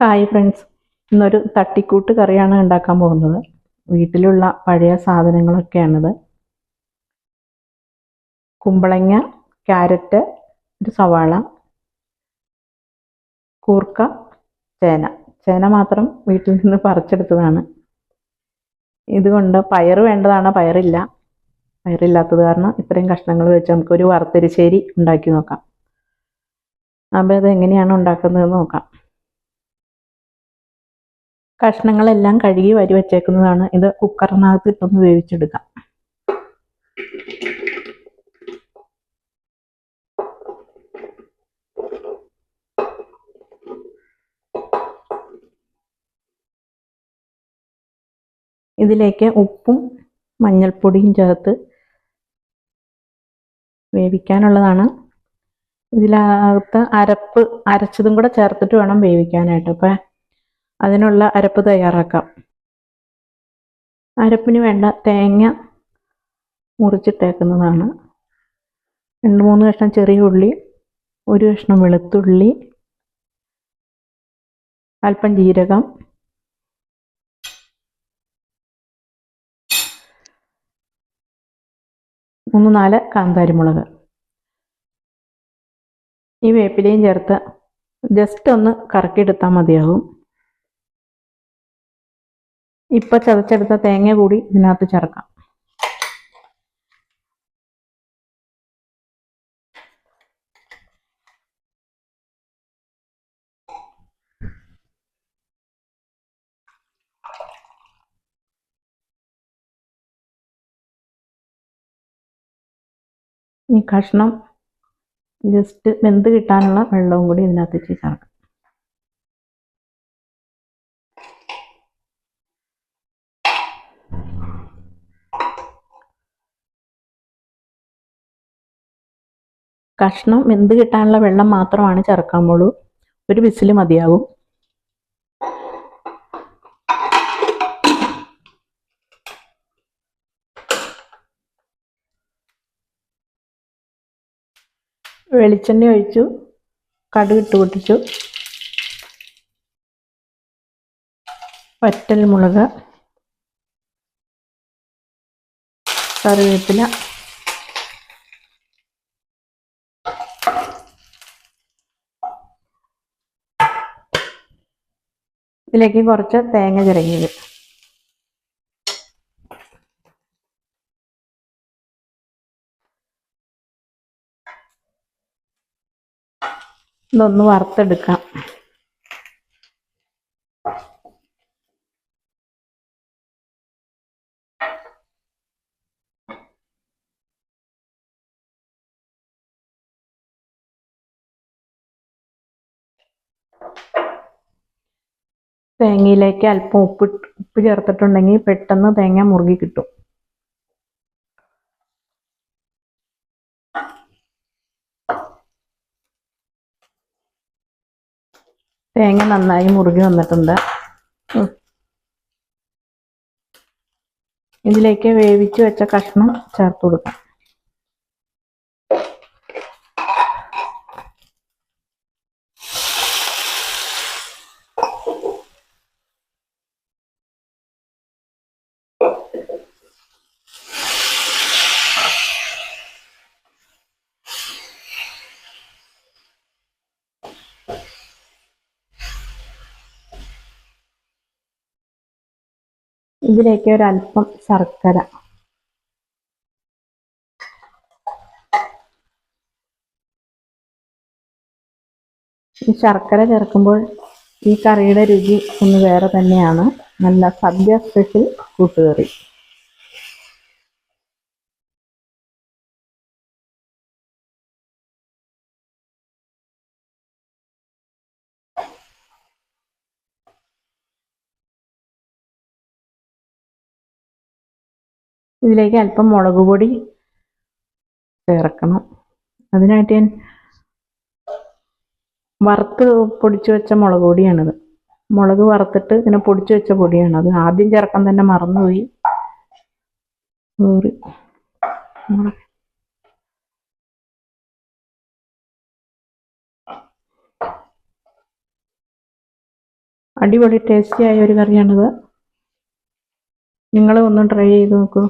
Hi friends ഇന്നൊരു തട്ടിക്കൂട്ട് കറിയാണ് ഉണ്ടാക്കാൻ പോകുന്നത്. വീട്ടിലുള്ള പഴയ സാധനങ്ങളൊക്കെയാണിത്. കുമ്പളങ്ങ ക്യാരറ്റ് ഒരു സവാള കൂർക്ക ചേന. ചേന മാത്രം വീട്ടിൽ നിന്ന് പറിച്ചെടുത്തതാണ്. ഇതുകൊണ്ട് പയർ വേണ്ടതാണ്. പയറില്ല. പയറില്ലാത്തത് കാരണം ഇത്രയും കഷ്ണങ്ങൾ വെച്ച് നമുക്കൊരു വറുത്തരിശ്ശേരി ഉണ്ടാക്കി നോക്കാം. അപ്പോൾ ഇത് എങ്ങനെയാണ് ഉണ്ടാക്കുന്നതെന്ന് നോക്കാം. കഷ്ണങ്ങളെല്ലാം കഴുകി വരി വച്ചേക്കുന്നതാണ്. ഇത് കുക്കറിനകത്ത് ഇട്ടൊന്ന് വേവിച്ചെടുക്കാം. ഇതിലേക്ക് ഉപ്പും മഞ്ഞൾപ്പൊടിയും ചേർത്ത് വേവിക്കാനുള്ളതാണ്. ഇതിനകത്ത് അരപ്പ് അരച്ചതും കൂടെ ചേർത്തിട്ട് വേണം വേവിക്കാനായിട്ട്. അപ്പം അതിനുള്ള അരപ്പ് തയ്യാറാക്കാം. അരപ്പിന് വേണ്ട തേങ്ങ മുറിച്ചിട്ടേക്കുന്നതാണ്. രണ്ട് മൂന്ന് കഷ്ണം ചെറിയ ഉള്ളി ഒരു കഷ്ണം വെളുത്തുള്ളി അല്പം ജീരകം മൂന്ന് നാല് കാന്താരിമുളക് ഈ വേപ്പിലയും ചേർത്ത് ജസ്റ്റ് ഒന്ന് കറക്കിയെടുത്താൽ മതിയാകും ഇപ്പം ചതച്ചെടുത്ത തേങ്ങ കൂടി ഇതിനകത്ത് ചേർക്കാം. ഈ കഷ്ണം ജസ്റ്റ് വെന്ത് കിട്ടാനുള്ള വെള്ളവും കൂടി ഇതിനകത്ത് ചേർക്കാം. കഷ്ണം വെന്ത് കിട്ടാനുള്ള വെള്ളം മാത്രമാണ് ചേർക്കാൻ പോളൂ. ഒരു വിസിൽ മതിയാകും വെളിച്ചെണ്ണ ഒഴിച്ചു. കടുക് ഇട്ട് പൊട്ടിച്ചു. വറ്റൽ മുളക് കറിവേപ്പില ഇതിലേക്ക് കുറച്ച് തേങ്ങ ചിരങ്ങിയത് ഇതൊന്ന് വറുത്തെടുക്കാം. തേങ്ങയിലേക്ക് അല്പം ഉപ്പ് ഉപ്പ് ചേർത്തിട്ടുണ്ടെങ്കിൽ പെട്ടെന്ന് തേങ്ങ മുറുകി കിട്ടും. തേങ്ങ നന്നായി മുറുകി വന്നിട്ടുണ്ട്. ഇതിലേക്ക് വേവിച്ച് വെച്ച കഷ്ണം ചേർത്ത് കൊടുക്കാം. ഇതിലേക്ക് ഒരല്പം ശർക്കര. ഈ ശർക്കര ചേർക്കുമ്പോൾ ഈ കറിയുടെ രുചി ഒന്ന് വേറെ തന്നെയാണ്. നല്ല സദ്യ സ്പെഷ്യൽ കൂട്ടുകറി. ഇതിലേക്ക് അല്പം മുളക് പൊടി ചേർക്കണം. അതിനായിട്ട് ഞാൻ വറുത്ത് പൊടിച്ചു വെച്ച മുളക് പൊടിയാണിത്. മുളക് വറുത്തിട്ട് ഇങ്ങനെ പൊടിച്ചു വെച്ച പൊടിയാണ്. അത് ആദ്യം ചേർക്കാൻ തന്നെ മറന്നുപോയി. സോറി അടിപൊളി ടേസ്റ്റി ആയ ഒരു കറിയാണിത്. നിങ്ങൾ ഒന്ന് ട്രൈ ചെയ്ത് നോക്കൂ.